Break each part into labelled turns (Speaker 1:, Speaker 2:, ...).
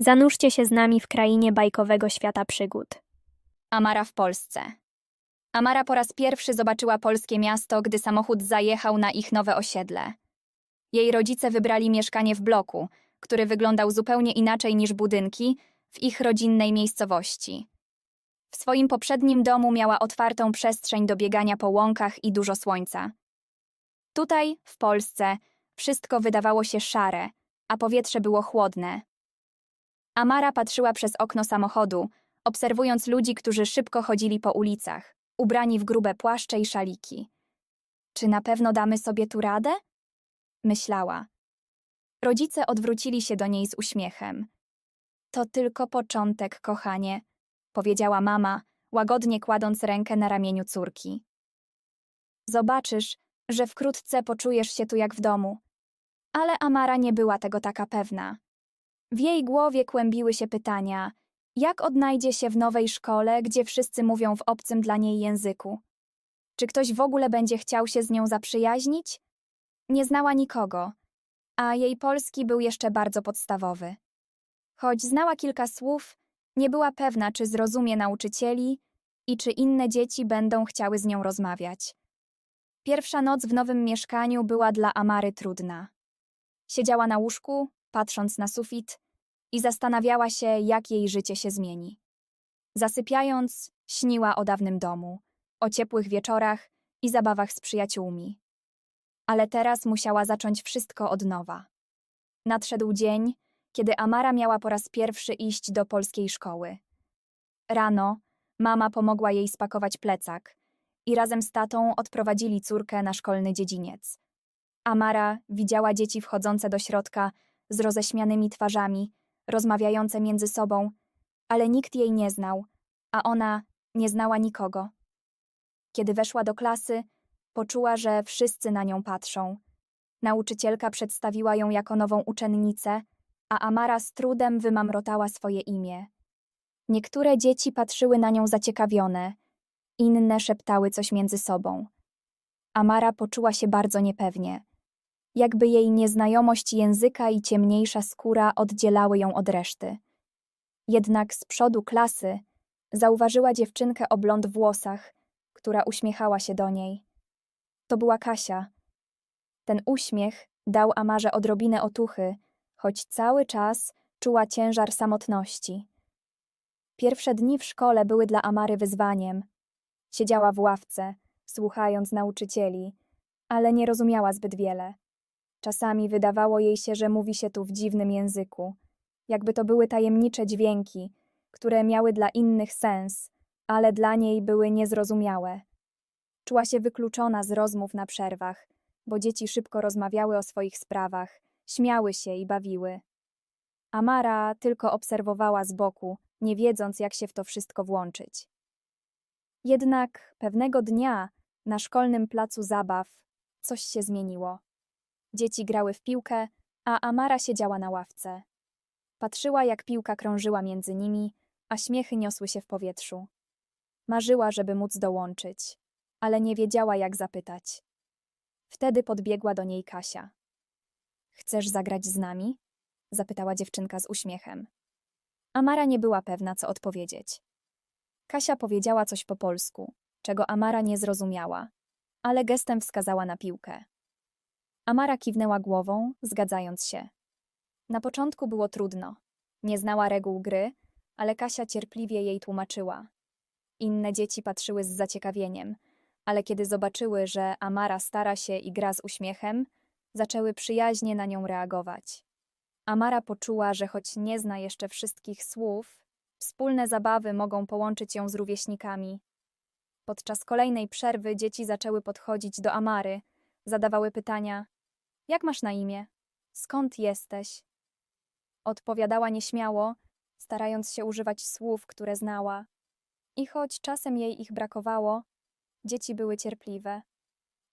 Speaker 1: Zanurzcie się z nami w krainie bajkowego świata przygód.
Speaker 2: Amara w Polsce. Amara po raz pierwszy zobaczyła polskie miasto, gdy samochód zajechał na ich nowe osiedle. Jej rodzice wybrali mieszkanie w bloku, który wyglądał zupełnie inaczej niż budynki w ich rodzinnej miejscowości. W swoim poprzednim domu miała otwartą przestrzeń do biegania po łąkach i dużo słońca. Tutaj, w Polsce, wszystko wydawało się szare, a powietrze było chłodne. Amara patrzyła przez okno samochodu, obserwując ludzi, którzy szybko chodzili po ulicach, ubrani w grube płaszcze i szaliki. Czy na pewno damy sobie tu radę? Myślała. Rodzice odwrócili się do niej z uśmiechem. To tylko początek, kochanie, powiedziała mama, łagodnie kładąc rękę na ramieniu córki. Zobaczysz, że wkrótce poczujesz się tu jak w domu. Ale Amara nie była tego taka pewna. W jej głowie kłębiły się pytania, jak odnajdzie się w nowej szkole, gdzie wszyscy mówią w obcym dla niej języku? Czy ktoś w ogóle będzie chciał się z nią zaprzyjaźnić? Nie znała nikogo, a jej polski był jeszcze bardzo podstawowy. Choć znała kilka słów, nie była pewna, czy zrozumie nauczycieli i czy inne dzieci będą chciały z nią rozmawiać. Pierwsza noc w nowym mieszkaniu była dla Amary trudna. Siedziała na łóżku, patrząc na sufit i zastanawiała się, jak jej życie się zmieni. Zasypiając, śniła o dawnym domu, o ciepłych wieczorach i zabawach z przyjaciółmi. Ale teraz musiała zacząć wszystko od nowa. Nadszedł dzień, kiedy Amara miała po raz pierwszy iść do polskiej szkoły. Rano mama pomogła jej spakować plecak i razem z tatą odprowadzili córkę na szkolny dziedziniec. Amara widziała dzieci wchodzące do środka z roześmianymi twarzami, rozmawiające między sobą, ale nikt jej nie znał, a ona nie znała nikogo. Kiedy weszła do klasy, poczuła, że wszyscy na nią patrzą. Nauczycielka przedstawiła ją jako nową uczennicę, a Amara z trudem wymamrotała swoje imię. Niektóre dzieci patrzyły na nią zaciekawione, inne szeptały coś między sobą. Amara poczuła się bardzo niepewnie jakby jej nieznajomość języka i ciemniejsza skóra oddzielały ją od reszty. Jednak z przodu klasy zauważyła dziewczynkę o blond włosach, która uśmiechała się do niej. To była Kasia. Ten uśmiech dał Amarze odrobinę otuchy, choć cały czas czuła ciężar samotności. Pierwsze dni w szkole były dla Amary wyzwaniem. Siedziała w ławce, słuchając nauczycieli, ale nie rozumiała zbyt wiele. Czasami wydawało jej się, że mówi się tu w dziwnym języku, jakby to były tajemnicze dźwięki, które miały dla innych sens, ale dla niej były niezrozumiałe. Czuła się wykluczona z rozmów na przerwach, bo dzieci szybko rozmawiały o swoich sprawach, śmiały się i bawiły. Amara tylko obserwowała z boku, nie wiedząc, jak się w to wszystko włączyć. Jednak pewnego dnia na szkolnym placu zabaw coś się zmieniło. Dzieci grały w piłkę, a Amara siedziała na ławce. Patrzyła, jak piłka krążyła między nimi, a śmiechy niosły się w powietrzu. Marzyła, żeby móc dołączyć, ale nie wiedziała, jak zapytać. Wtedy podbiegła do niej Kasia. Chcesz zagrać z nami? zapytała dziewczynka z uśmiechem. Amara nie była pewna, co odpowiedzieć. Kasia powiedziała coś po polsku, czego Amara nie zrozumiała, ale gestem wskazała na piłkę. Amara kiwnęła głową, zgadzając się. Na początku było trudno. Nie znała reguł gry, ale Kasia cierpliwie jej tłumaczyła. Inne dzieci patrzyły z zaciekawieniem, ale kiedy zobaczyły, że Amara stara się i gra z uśmiechem, zaczęły przyjaźnie na nią reagować. Amara poczuła, że choć nie zna jeszcze wszystkich słów, wspólne zabawy mogą połączyć ją z rówieśnikami. Podczas kolejnej przerwy dzieci zaczęły podchodzić do Amary, zadawały pytania: Jak masz na imię? Skąd jesteś? Odpowiadała nieśmiało, starając się używać słów, które znała. I choć czasem jej ich brakowało, dzieci były cierpliwe.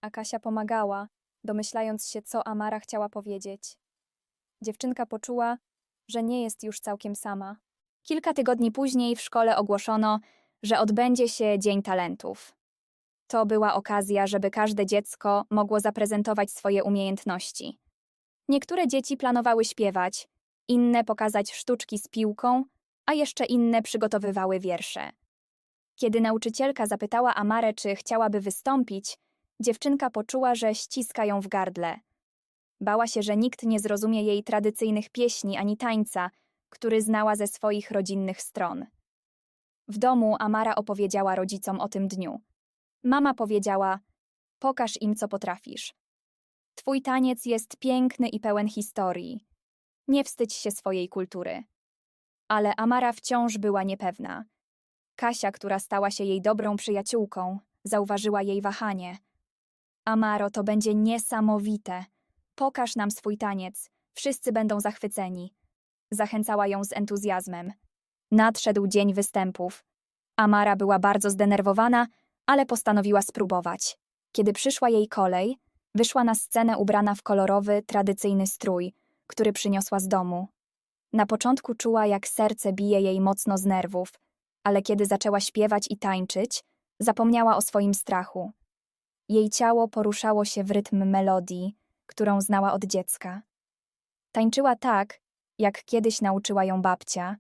Speaker 2: A Kasia pomagała, domyślając się, co Amara chciała powiedzieć. Dziewczynka poczuła, że nie jest już całkiem sama. Kilka tygodni później w szkole ogłoszono, że odbędzie się Dzień Talentów. To była okazja, żeby każde dziecko mogło zaprezentować swoje umiejętności. Niektóre dzieci planowały śpiewać, inne pokazać sztuczki z piłką, a jeszcze inne przygotowywały wiersze. Kiedy nauczycielka zapytała Amarę, czy chciałaby wystąpić, dziewczynka poczuła, że ściska ją w gardle. Bała się, że nikt nie zrozumie jej tradycyjnych pieśni ani tańca, który znała ze swoich rodzinnych stron. W domu Amara opowiedziała rodzicom o tym dniu. Mama powiedziała: Pokaż im, co potrafisz. Twój taniec jest piękny i pełen historii. Nie wstydź się swojej kultury. Ale Amara wciąż była niepewna. Kasia, która stała się jej dobrą przyjaciółką, zauważyła jej wahanie. Amaro, to będzie niesamowite. Pokaż nam swój taniec. Wszyscy będą zachwyceni. Zachęcała ją z entuzjazmem. Nadszedł dzień występów. Amara była bardzo zdenerwowana, ale postanowiła spróbować. Kiedy przyszła jej kolej, wyszła na scenę ubrana w kolorowy, tradycyjny strój, który przyniosła z domu. Na początku czuła, jak serce bije jej mocno z nerwów, ale kiedy zaczęła śpiewać i tańczyć, zapomniała o swoim strachu. Jej ciało poruszało się w rytm melodii, którą znała od dziecka. Tańczyła tak, jak kiedyś nauczyła ją babcia,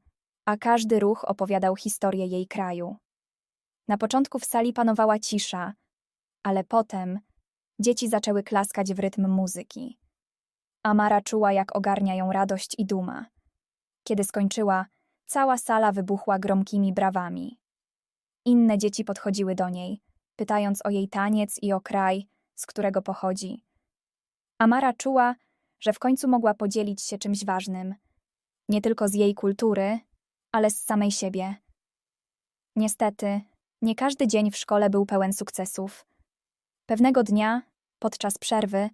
Speaker 2: a każdy ruch opowiadał historię jej kraju. Na początku w sali panowała cisza, ale potem dzieci zaczęły klaskać w rytm muzyki. Amara czuła, jak ogarnia ją radość i duma. Kiedy skończyła, cała sala wybuchła gromkimi brawami. Inne dzieci podchodziły do niej, pytając o jej taniec i o kraj, z którego pochodzi. Amara czuła, że w końcu mogła podzielić się czymś ważnym, nie tylko z jej kultury, ale z samej siebie. Niestety, nie każdy dzień w szkole był pełen sukcesów. Pewnego dnia, podczas przerwy,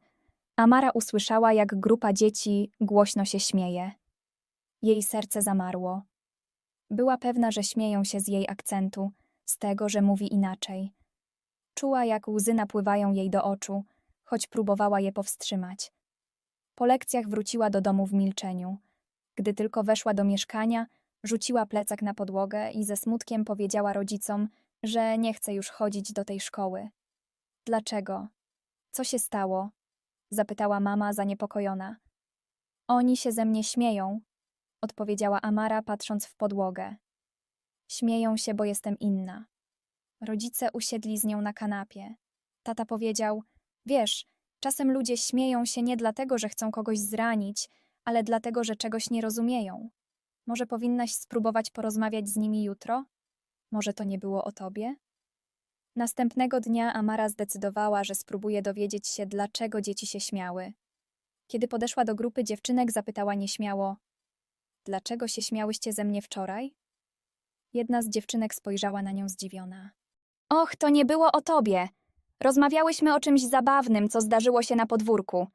Speaker 2: Amara usłyszała, jak grupa dzieci głośno się śmieje. Jej serce zamarło. Była pewna, że śmieją się z jej akcentu, z tego, że mówi inaczej. Czuła, jak łzy napływają jej do oczu, choć próbowała je powstrzymać. Po lekcjach wróciła do domu w milczeniu. Gdy tylko weszła do mieszkania, rzuciła plecak na podłogę i ze smutkiem powiedziała rodzicom, że nie chce już chodzić do tej szkoły. Dlaczego? Co się stało? zapytała mama zaniepokojona. Oni się ze mnie śmieją, odpowiedziała Amara, patrząc w podłogę. Śmieją się, bo jestem inna. Rodzice usiedli z nią na kanapie. Tata powiedział: Wiesz, czasem ludzie śmieją się nie dlatego, że chcą kogoś zranić, ale dlatego, że czegoś nie rozumieją. Może powinnaś spróbować porozmawiać z nimi jutro? Może to nie było o tobie? Następnego dnia Amara zdecydowała, że spróbuje dowiedzieć się, dlaczego dzieci się śmiały. Kiedy podeszła do grupy dziewczynek, zapytała nieśmiało: Dlaczego się śmiałyście ze mnie wczoraj? Jedna z dziewczynek spojrzała na nią zdziwiona. Och, to nie było o tobie. Rozmawiałyśmy o czymś zabawnym, co zdarzyło się na podwórku.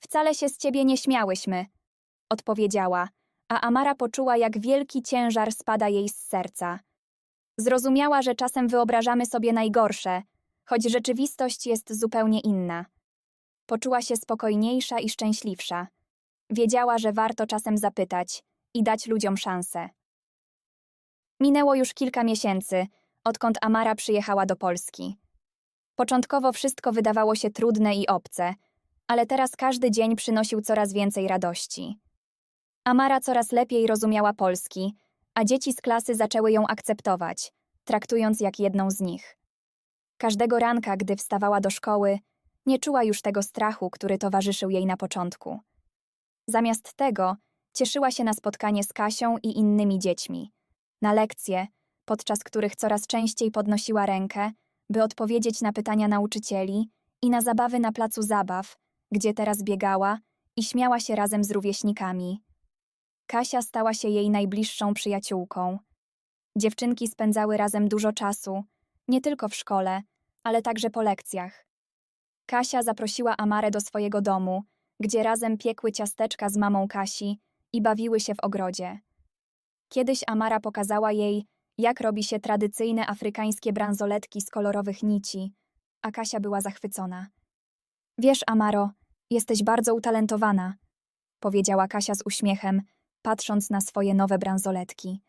Speaker 2: Wcale się z ciebie nie śmiałyśmy, odpowiedziała, a Amara poczuła, jak wielki ciężar spada jej z serca. Zrozumiała, że czasem wyobrażamy sobie najgorsze, choć rzeczywistość jest zupełnie inna. Poczuła się spokojniejsza i szczęśliwsza. Wiedziała, że warto czasem zapytać i dać ludziom szansę. Minęło już kilka miesięcy, odkąd Amara przyjechała do Polski. Początkowo wszystko wydawało się trudne i obce, ale teraz każdy dzień przynosił coraz więcej radości. Amara coraz lepiej rozumiała Polski, a dzieci z klasy zaczęły ją akceptować, traktując jak jedną z nich. Każdego ranka, gdy wstawała do szkoły, nie czuła już tego strachu, który towarzyszył jej na początku. Zamiast tego cieszyła się na spotkanie z Kasią i innymi dziećmi, na lekcje, podczas których coraz częściej podnosiła rękę, by odpowiedzieć na pytania nauczycieli i na zabawy na placu zabaw, gdzie teraz biegała i śmiała się razem z rówieśnikami. Kasia stała się jej najbliższą przyjaciółką. Dziewczynki spędzały razem dużo czasu, nie tylko w szkole, ale także po lekcjach. Kasia zaprosiła Amarę do swojego domu, gdzie razem piekły ciasteczka z mamą Kasi i bawiły się w ogrodzie. Kiedyś Amara pokazała jej, jak robi się tradycyjne afrykańskie bransoletki z kolorowych nici, a Kasia była zachwycona. Wiesz, Amaro, jesteś bardzo utalentowana, powiedziała Kasia z uśmiechem, patrząc na swoje nowe bransoletki.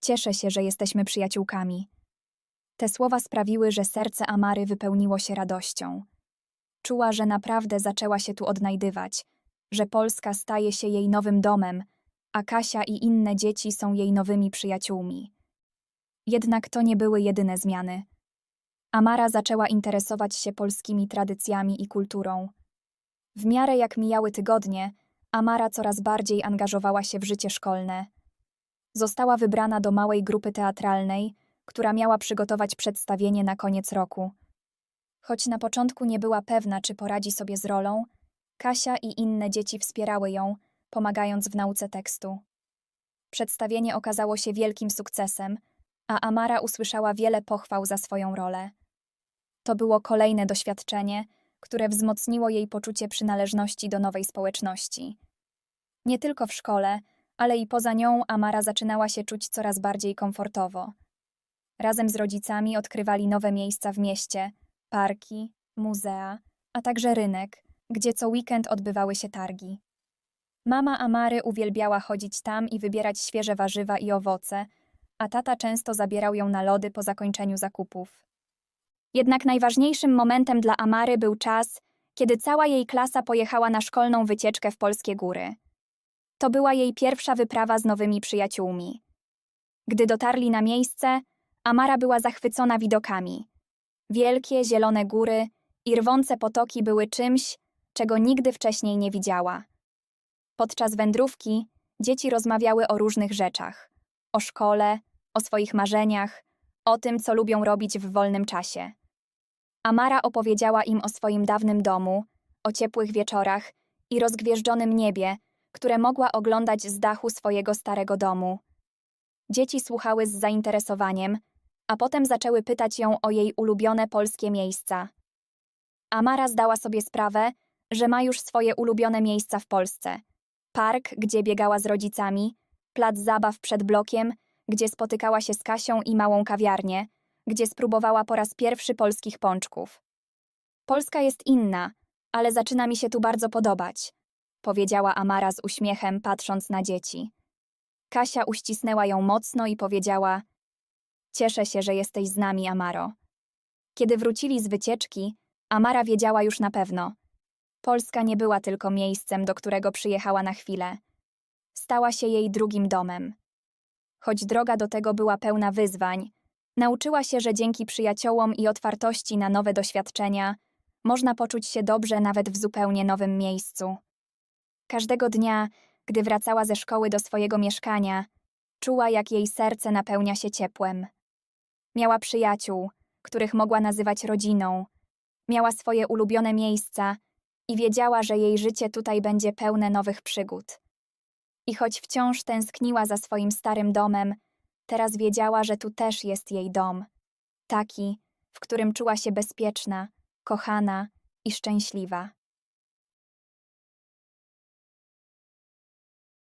Speaker 2: Cieszę się, że jesteśmy przyjaciółkami. Te słowa sprawiły, że serce Amary wypełniło się radością. Czuła, że naprawdę zaczęła się tu odnajdywać, że Polska staje się jej nowym domem, a Kasia i inne dzieci są jej nowymi przyjaciółmi. Jednak to nie były jedyne zmiany. Amara zaczęła interesować się polskimi tradycjami i kulturą. W miarę jak mijały tygodnie, Amara coraz bardziej angażowała się w życie szkolne. Została wybrana do małej grupy teatralnej, która miała przygotować przedstawienie na koniec roku. Choć na początku nie była pewna, czy poradzi sobie z rolą, Kasia i inne dzieci wspierały ją, pomagając w nauce tekstu. Przedstawienie okazało się wielkim sukcesem, a Amara usłyszała wiele pochwał za swoją rolę. To było kolejne doświadczenie, które wzmocniło jej poczucie przynależności do nowej społeczności. Nie tylko w szkole, ale i poza nią Amara zaczynała się czuć coraz bardziej komfortowo. Razem z rodzicami odkrywali nowe miejsca w mieście, parki, muzea, a także rynek, gdzie co weekend odbywały się targi. Mama Amary uwielbiała chodzić tam i wybierać świeże warzywa i owoce, a tata często zabierał ją na lody po zakończeniu zakupów. Jednak najważniejszym momentem dla Amary był czas, kiedy cała jej klasa pojechała na szkolną wycieczkę w polskie góry. To była jej pierwsza wyprawa z nowymi przyjaciółmi. Gdy dotarli na miejsce, Amara była zachwycona widokami. Wielkie, zielone góry i rwące potoki były czymś, czego nigdy wcześniej nie widziała. Podczas wędrówki dzieci rozmawiały o różnych rzeczach: o szkole, o swoich marzeniach, o tym, co lubią robić w wolnym czasie. Amara opowiedziała im o swoim dawnym domu, o ciepłych wieczorach i rozgwieżdżonym niebie, które mogła oglądać z dachu swojego starego domu. Dzieci słuchały z zainteresowaniem, a potem zaczęły pytać ją o jej ulubione polskie miejsca. Amara zdała sobie sprawę, że ma już swoje ulubione miejsca w Polsce. Park, gdzie biegała z rodzicami, plac zabaw przed blokiem, gdzie spotykała się z Kasią i małą kawiarnię, gdzie spróbowała po raz pierwszy polskich pączków. Polska jest inna, ale zaczyna mi się tu bardzo podobać, powiedziała Amara z uśmiechem, patrząc na dzieci. Kasia uścisnęła ją mocno i powiedziała: Cieszę się, że jesteś z nami, Amaro. Kiedy wrócili z wycieczki, Amara wiedziała już na pewno. Polska nie była tylko miejscem, do którego przyjechała na chwilę. Stała się jej drugim domem. Choć droga do tego była pełna wyzwań, nauczyła się, że dzięki przyjaciołom i otwartości na nowe doświadczenia można poczuć się dobrze nawet w zupełnie nowym miejscu. Każdego dnia, gdy wracała ze szkoły do swojego mieszkania, czuła, jak jej serce napełnia się ciepłem. Miała przyjaciół, których mogła nazywać rodziną, miała swoje ulubione miejsca i wiedziała, że jej życie tutaj będzie pełne nowych przygód. I choć wciąż tęskniła za swoim starym domem, teraz wiedziała, że tu też jest jej dom. Taki, w którym czuła się bezpieczna, kochana i szczęśliwa.